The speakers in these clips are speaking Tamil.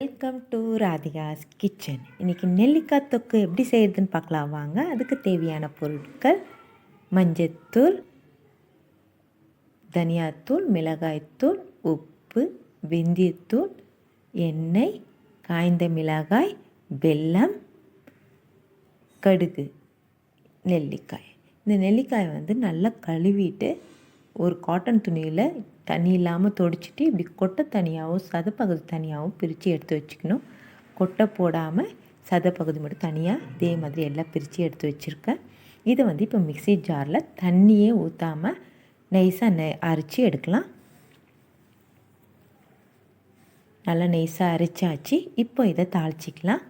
வெல்கம் டு ராதிகாஸ் கிச்சன் இன்றைக்கி நெல்லிக்காய் தொக்கு எப்படி செய்கிறதுன்னு பார்க்கலாம். வாங்க அதுக்கு தேவையான பொருட்கள். மஞ்சத்தூள் தனியாத்தூள் மிளகாய்த்தூள் உப்பு வெந்தயத்தூள் எண்ணெய் காய்ந்த மிளகாய் வெல்லம் கடுகு நெல்லிக்காய். இந்த நெல்லிக்காயை வந்து நல்லா கழுவிட்டு ஒரு காட்டன் துணியில் தண்ணி இல்லாமல் துடைச்சிட்டு இப்படி கொட்டை தனியாகவும் சதப்பகுதி தனியாகவும் பிரித்து எடுத்து வச்சுக்கணும். கொட்டை போடாமல் சதப்பகுதி மட்டும் தனியாக இதே மாதிரி எல்லாம் பிரித்து எடுத்து வச்சுருக்கேன். இதை வந்து இப்போ மிக்சி ஜாரில் தண்ணியே ஊற்றாமல் நைஸாக நெ அரைச்சி எடுக்கலாம். நல்லா நைஸாக அரைச்சாச்சு. இப்போ இதை தாளிச்சிக்கலாம்.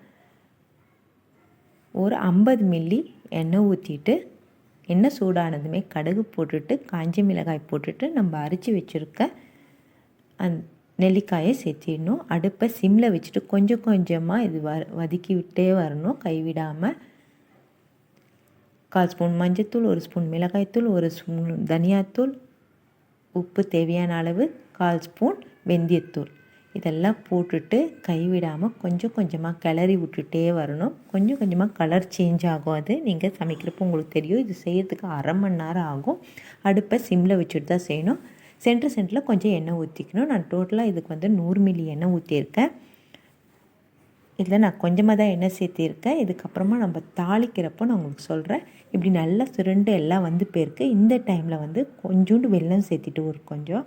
ஒரு ஐம்பது மில்லி எண்ணெய் ஊற்றிட்டு எண்ணெய் சூடானதுமே கடுகு போட்டுட்டு காஞ்ச மிளகாய் போட்டுட்டு நம்ம அரிச்சு வச்சுருக்க அந் நெல்லிக்காயை சேர்த்திடணும். அடுப்பை சிம்மில் வச்சுட்டு கொஞ்சம் கொஞ்சமாக இது வ வதக்கி விட்டே வரணும். கைவிடாமல் கால் ஸ்பூன் மஞ்சத்தூள் ஒரு ஸ்பூன் மிளகாய்த்தூள் ஒரு ஸ்பூன் தனியாத்தூள் உப்பு தேவையான அளவு கால் ஸ்பூன் வெந்தயத்தூள். இதெல்லாம் போட்டுட்டு கைவிடாமல் கொஞ்சம் கொஞ்சமாக கிளறி விட்டுட்டே வரணும். கொஞ்சம் கொஞ்சமாக கலர் சேஞ்ச் ஆகும் அது. நீங்கள் சமைக்கிறப்போ உங்களுக்கு தெரியும். இது செய்யறதுக்கு அரை மணி நேரம் ஆகும். அடுப்பை சிம்மில் வச்சுட்டு தான் செய்யணும். சென்டர் சென்டரில் கொஞ்சம் எண்ணெய் ஊற்றிக்கணும் நான் டோட்டலாக இதுக்கு வந்து நூறு மில்லி எண்ணெய் ஊற்றியிருக்கேன் இதில் நான் கொஞ்சமாக தான் எண்ணெய் சேர்த்திருக்கேன். இதுக்கப்புறமா நம்ம தாளிக்கிறப்போ நான் உங்களுக்கு சொல்கிறேன் இப்படி நல்லா சுருண்டு எல்லாம் வந்து போயிருக்கு. இந்த டைமில் வந்து கொஞ்சோண்டு வெள்ளம் சேர்த்திட்டு ஒரு கொஞ்சம்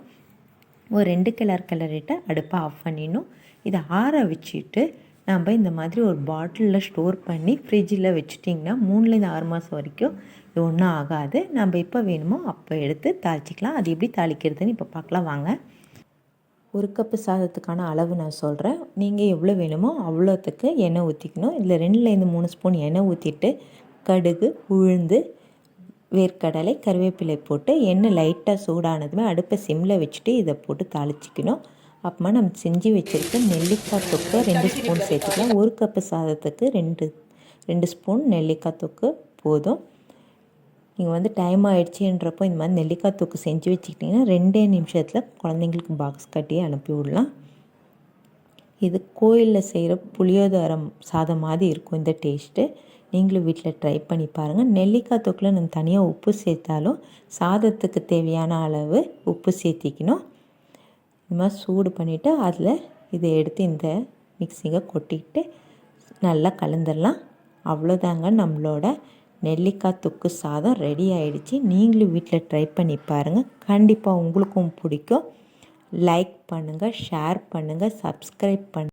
ஒரு ரெண்டு கிளர் கிளறிட்டு அடுப்பை ஆஃப் பண்ணிடணும். இதை ஆற வச்சுட்டு நம்ம இந்த மாதிரி ஒரு பாட்டிலில் ஸ்டோர் பண்ணி ஃப்ரிட்ஜில் வச்சுட்டிங்கன்னா மூணுலேருந்து ஆறு மாதம் வரைக்கும் இது ஒன்றும் ஆகாது. நம்ம எப்போ வேணுமோ அப்போ எடுத்து தாளிச்சிக்கலாம். அது எப்படி தாளிக்கிறதுன்னு இப்போ பார்க்கலாம். வாங்க. ஒரு கப்பு சாதத்துக்கான அளவு நான் சொல்கிறேன் நீங்கள் எவ்வளோ வேணுமோ அவ்வளோத்துக்கு எண்ணெய் ஊற்றிக்கணும் இதில் ரெண்டுலேருந்து மூணு ஸ்பூன் எண்ணெய் ஊற்றிட்டு கடுகு உளுந்து வேர்க்கடலை கருவேப்பிலை போட்டு எண்ணெய் லைட்டாக சூடானதுமே அடுப்பை சிம்மில் வச்சுட்டு இதை போட்டு தாளிச்சிக்கணும். அப்புறமா நம்ம செஞ்சு வச்சுருக்க நெல்லிக்காய் தொக்கு ரெண்டு ஸ்பூன் சேர்த்துக்கலாம். ஒரு கப்பு சாதத்துக்கு ரெண்டு ரெண்டு ஸ்பூன் நெல்லிக்காய் தொக்கு போதும். நீங்கள் வந்து டைம் ஆகிடுச்சின்றப்போ இந்த மாதிரி நெல்லிக்காய் தொக்கு செஞ்சு வச்சுக்கிட்டிங்கன்னா ரெண்டே நிமிஷத்தில் குழந்தைங்களுக்கு பாக்ஸ் கட்டி அனுப்பி விடலாம். இது கோயிலில் செய்கிற புளியோதரம் சாதம் மாதிரி இருக்கும் இந்த டேஸ்ட்டு நீங்களும் வீட்டில் ட்ரை பண்ணி பாருங்கள் நெல்லிக்காய் தொக்கில் நம்ம தனியாக உப்பு சேர்த்தாலும் சாதத்துக்கு தேவையான அளவு உப்பு சேர்த்திக்கணும். இந்த மாதிரி சூடு பண்ணிவிட்டு அதில் இதை எடுத்து இந்த மிக்சிங்கை கொட்டிக்கிட்டு நல்லா கலந்துடலாம். அவ்வளோதாங்க நம்மளோட நெல்லிக்காய் தொக்கு சாதம் ரெடி ஆகிடுச்சி நீங்களும் வீட்டில் ட்ரை பண்ணி பாருங்கள் கண்டிப்பாக உங்களுக்கும் பிடிக்கும். லைக் பண்ணுங்கள் ஷேர் பண்ணுங்கள் சப்ஸ்கிரைப் பண்ணு